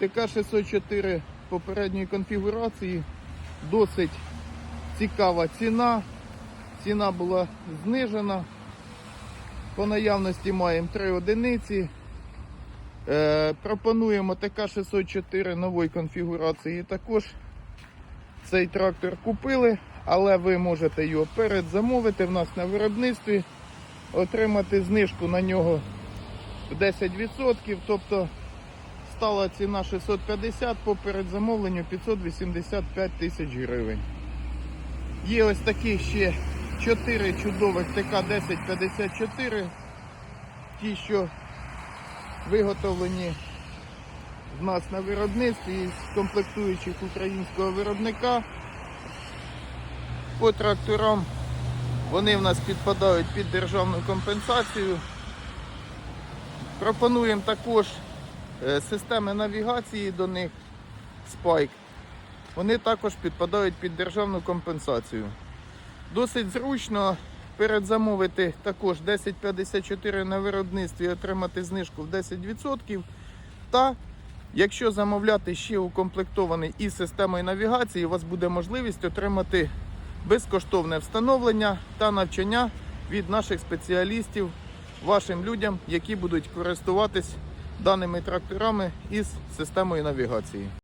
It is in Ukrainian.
ТК-604 попередньої конфігурації. Досить цікава ціна. Ціна була знижена. По наявності маємо 3 одиниці. Е, пропонуємо ТК-604 нової конфігурації. Також цей трактор купили, але ви можете його передзамовити в нас на виробництві, отримати знижку на нього в 10%. Тобто стала ціна 650 по передзамовленню 585 тисяч гривень. Є ось такі ще 4 чудових ТК-1054. Ті, що виготовлені в нас на виробництві з комплектуючих українського виробника. По тракторам вони в нас підпадають під державну компенсацію. Пропонуємо також системи навігації до них Spike. Вони також підпадають під державну компенсацію. Досить зручно передзамовити також 1054 на виробництві і отримати знижку в 10%. Та якщо замовляти ще укомплектований із системою навігації, у вас буде можливість отримати безкоштовне встановлення та навчання від наших спеціалістів вашим людям, які будуть користуватись даними тракторами із системою навігації.